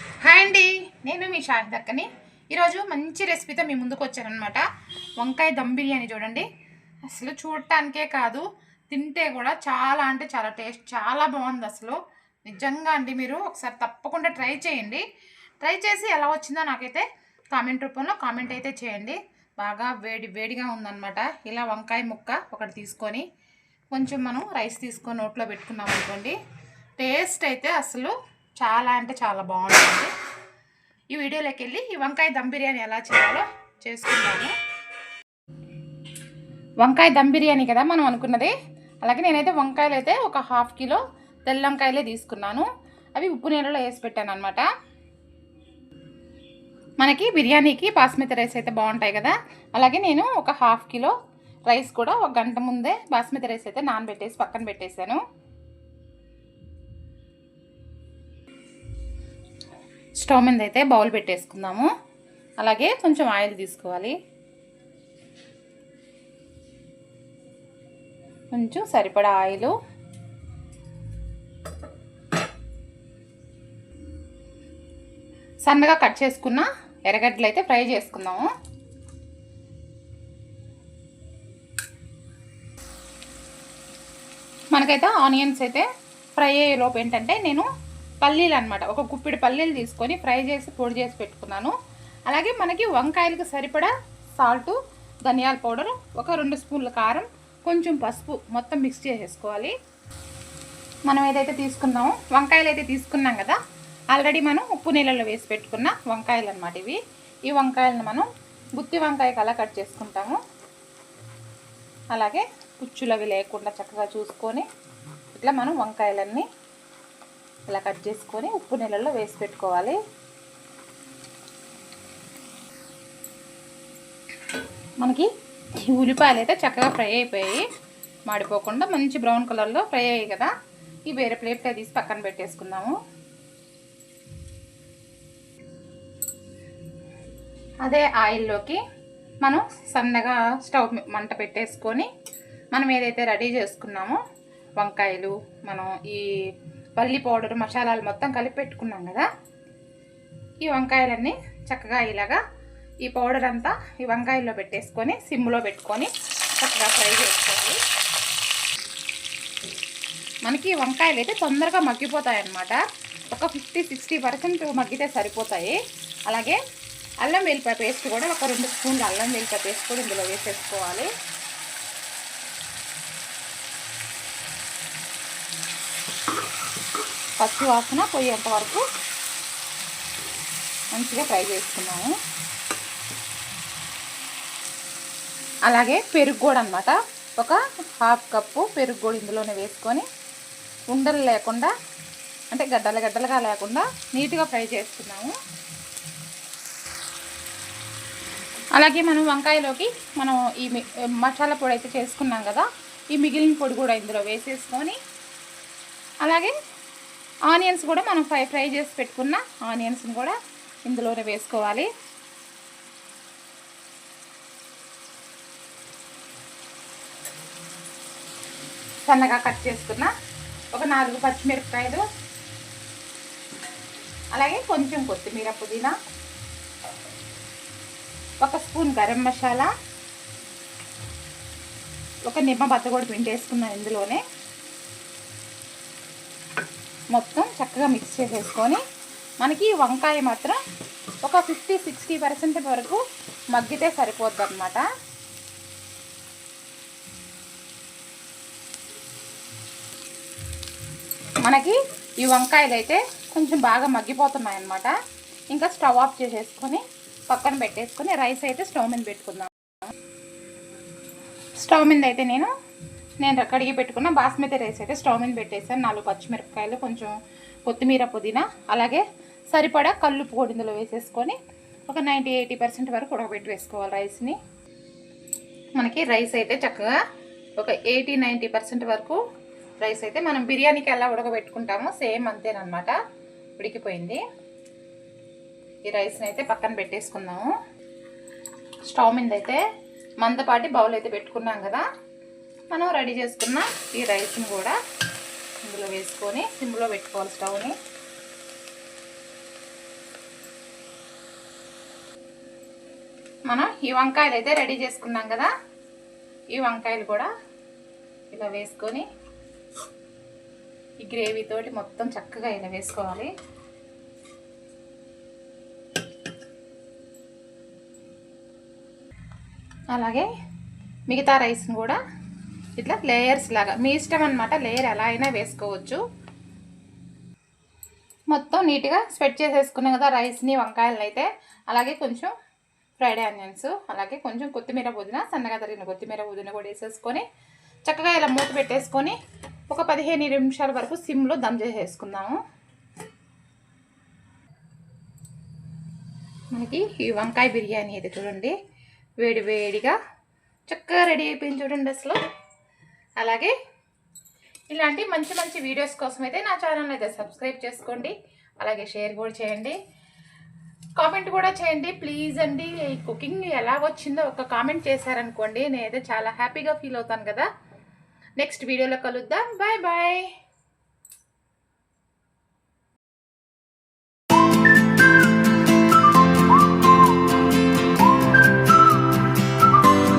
Hi అండి నేను మీ షాహిద్ అక్కని. ఈరోజు మంచి రెసిపీతో మీ ముందుకు వచ్చానమాట వంకాయ దమ్ బిర్యానీ చూడండి. అసలు చూడటానికే కాదు తింటే కూడా చాలా అంటే చాలా టేస్ట్ చాలా బాగుంది అసలు. నిజంగా అండి మీరు ఒకసారి తప్పకుండా ట్రై చేయండి. ట్రై చేసి ఎలా వచ్చిందో నాకైతే కామెంట్ రూపంలో కామెంట్ అయితే చేయండి. బాగా వేడి వేడిగా ఉందన్నమాట. ఇలా వంకాయ ముక్క ఒకటి తీసుకొని కొంచెం మనం రైస్ తీసుకొని నోట్లో పెట్టుకున్నాం అనుకోండి టేస్ట్ అయితే అసలు చాలా అంటే చాలా బాగుంటుంది. ఈ వీడియోలోకి వెళ్ళి ఈ వంకాయ దమ్ బిర్యానీ ఎలా చేయాలో చేసుకుందాము. వంకాయ దమ్ బిర్యానీ కదా మనం అనుకున్నది. అలాగే నేనైతే వంకాయలు అయితే ఒక హాఫ్ కిలో తెల్ల వంకాయలే తీసుకున్నాను. అవి ఉప్పు నీళ్ళలో వేసి పెట్టాను అనమాట మనకి బిర్యానీకి బాస్మతి రైస్ అయితే బాగుంటాయి కదా. అలాగే నేను ఒక హాఫ్ కిలో రైస్ కూడా ఒక గంట ముందే బాస్మతి రైస్ అయితే నానబెట్టేసి పక్కన పెట్టేశాను. స్టవ్ మీద అయితే బౌల్ పెట్టేసుకుందాము. అలాగే కొంచెం ఆయిల్ తీసుకోవాలి. కొంచెం సరిపడా ఆయిల్. సన్నగా కట్ చేసుకున్న ఎర్రగడ్డలు అయితే ఫ్రై చేసుకుందాము. మనకైతే ఆనియన్స్ అయితే ఫ్రై అయ్యే లోపు ఏంటంటే నేను పల్లీలు అనమాట ఒక గుప్పిడి పల్లీలు తీసుకొని ఫ్రై చేసి పొడి చేసి పెట్టుకున్నాను. అలాగే మనకి వంకాయలకు సరిపడా సాల్టు ధనియాల పౌడర్ ఒక రెండు స్పూన్ల కారం కొంచెం పసుపు మొత్తం మిక్స్ చేసేసుకోవాలి. మనం ఏదైతే తీసుకున్నామో వంకాయలు అయితే తీసుకున్నాం కదా ఆల్రెడీ మనం ఉప్పు నీళ్ళలో వేసి పెట్టుకున్న వంకాయలు అనమాట ఇవి. ఈ వంకాయలను మనం గుత్తి వంకాయకు అలా కట్ చేసుకుంటాము. అలాగే పుచ్చులు అవి లేకుండా చక్కగా చూసుకొని ఇట్లా మనం వంకాయలన్నీ ఇలా కట్ చేసుకొని ఉప్పు నీళ్ళల్లో వేసి పెట్టుకోవాలి. మనకి ఈ ఉల్లిపాయలు అయితే చక్కగా ఫ్రై అయిపోయాయి. మాడిపోకుండా మంచి బ్రౌన్ కలర్లో ఫ్రై అయ్యాయి కదా. ఈ వేరే ప్లేట్లో తీసి పక్కన పెట్టేసుకుందాము. అదే ఆయిల్లోకి మనం సన్నగా స్టవ్ మంట పెట్టేసుకొని మనం ఏదైతే రెడీ చేసుకున్నామో వంకాయలు మనం ఈ పల్లి పౌడర్ మసాలాలు మొత్తం కలిపి పెట్టుకున్నాం కదా. ఈ వంకాయలన్నీ చక్కగా ఇలాగా ఈ పౌడర్ అంతా ఈ వంకాయల్లో పెట్టేసుకొని సిమ్లో పెట్టుకొని చక్కగా ఫ్రై చేసుకోవాలి. మనకి వంకాయలు అయితే తొందరగా మగ్గిపోతాయి అన్నమాట ఒక ఫిఫ్టీ సిక్స్టీ పర్సెంట్ మగ్గితే సరిపోతాయి. అలాగే అల్లం వెల్లిపాయ పేస్ట్ కూడా ఒక రెండు స్పూన్లు అల్లం వెల్లిపాయ పేస్ట్ కూడా ఇందులో వేసేసుకోవాలి. పచ్చి వాసన పోయేంత వరకు మంచిగా ఫ్రై చేసుకున్నాము. అలాగే పెరుగు కూడా అనమాట ఒక హాఫ్ కప్పు పెరుగు కూడా ఇందులోనే వేసుకొని ఉండలు లేకుండా అంటే గడ్డలు గడ్డలుగా లేకుండా నీట్గా ఫ్రై చేసుకున్నాము. అలాగే మనం వంకాయలోకి మనం ఈ మి- మసాలా పొడి అయితే చేసుకున్నాం కదా ఈ మిగిలిన పొడి కూడా ఇందులో వేసేసుకొని అలాగే ఆనియన్స్ కూడా మనం ఫ్రై ఫ్రై చేసి పెట్టుకున్న ఆనియన్స్ని కూడా ఇందులోనే వేసుకోవాలి. సన్నగా కట్ చేసుకున్న ఒక నాలుగు పచ్చిమిరపకాయలు అలాగే కొంచెం కొత్తిమీర పుదీనా ఒక స్పూన్ గరం మసాలా ఒక నిమ్మ బత్త కూడా పిండేసుకున్నాను ఇందులోనే. మొత్తం చక్కగా మిక్స్ చేసేసుకొని మనకి ఈ వంకాయ మాత్రం ఒక ఫిఫ్టీ సిక్స్టీ పర్సెంట్ వరకు మగ్గితే సరిపోద్ది అనమాట మనకి ఈ వంకాయలు అయితే కొంచెం బాగా మగ్గిపోతున్నాయి అన్నమాట ఇంకా స్టవ్ ఆఫ్ చేసేసుకొని పక్కన పెట్టేసుకొని రైస్ అయితే స్టవ్ మీద పెట్టుకుందాం. స్టవ్ మీద అయితే నేను నేను కడిగి పెట్టుకున్న బాస్మతి రైస్ అయితే స్టవ్ మీద పెట్టేసాను నాలుగు పచ్చిమిరపకాయలు కొంచెం కొత్తిమీర పుదీనా అలాగే సరిపడా కళ్ళు పొడిందులో వేసేసుకొని ఒక నైంటీ ఎయిటీ పర్సెంట్ వరకు ఉడకబెట్టి వేసుకోవాలి రైస్ని. మనకి రైస్ అయితే చక్కగా ఒక ఎయిటీ నైంటీ పర్సెంట్ వరకు రైస్ అయితే మనం బిర్యానీకి ఎలా ఉడకబెట్టుకుంటామో సేమ్ అంతేనమాట ఉడికిపోయింది. ఈ రైస్ని అయితే పక్కన పెట్టేసుకుందాము. స్టవ్ మీద అయితే మందపాటి బౌల్ అయితే పెట్టుకున్నాం కదా. మనం రెడీ చేసుకున్న ఈ రైస్ని కూడా ఇందులో వేసుకొని సిమ్లో పెట్టుకోవాలి స్టవ్ని. మనం ఈ వంకాయలు అయితే రెడీ చేసుకున్నాం కదా. ఈ వంకాయలు కూడా ఇలా వేసుకొని ఈ గ్రేవీతోటి మొత్తం చక్కగా ఇలా వేసుకోవాలి. అలాగే మిగతా రైస్ని కూడా ఇట్లా లేయర్స్ లాగా. మీ ఇష్టం అనమాట లేయర్ ఎలా అయినా వేసుకోవచ్చు. మొత్తం నీట్గా స్ప్రెడ్ చేసేసుకున్నాం కదా రైస్ని వంకాయలను అయితే. అలాగే కొంచెం ఫ్రైడ్ ఆనియన్స్ అలాగే కొంచెం కొత్తిమీర పుదీనా సన్నగా తరిగిన కొత్తిమీర పుదీనా కూడా వేసేసుకొని చక్కగా ఇలా మూత పెట్టేసుకొని ఒక పదిహేను నిమిషాల వరకు సిమ్లో దమ్ చేసేసుకుందాము. మనకి ఈ వంకాయ బిర్యానీ అయితే చూడండి. వేడి వేడిగా చక్కగా రెడీ అయిపోయింది చూడండి అసలు. అలాగే ఇలాంటి మంచి మంచి వీడియోస్ కోసం అయితే నా ఛానల్ అయితే సబ్స్క్రైబ్ చేసుకోండి. అలాగే షేర్ కూడా చేయండి. కామెంట్ కూడా చేయండి. ప్లీజ్ అండి ఈ కుకింగ్ ఎలా వచ్చిందో ఒక కామెంట్ చేశారనుకోండి నేనైతే చాలా హ్యాపీగా ఫీల్ అవుతాను కదా. నెక్స్ట్ వీడియోలో కలుద్దాం. Bye bye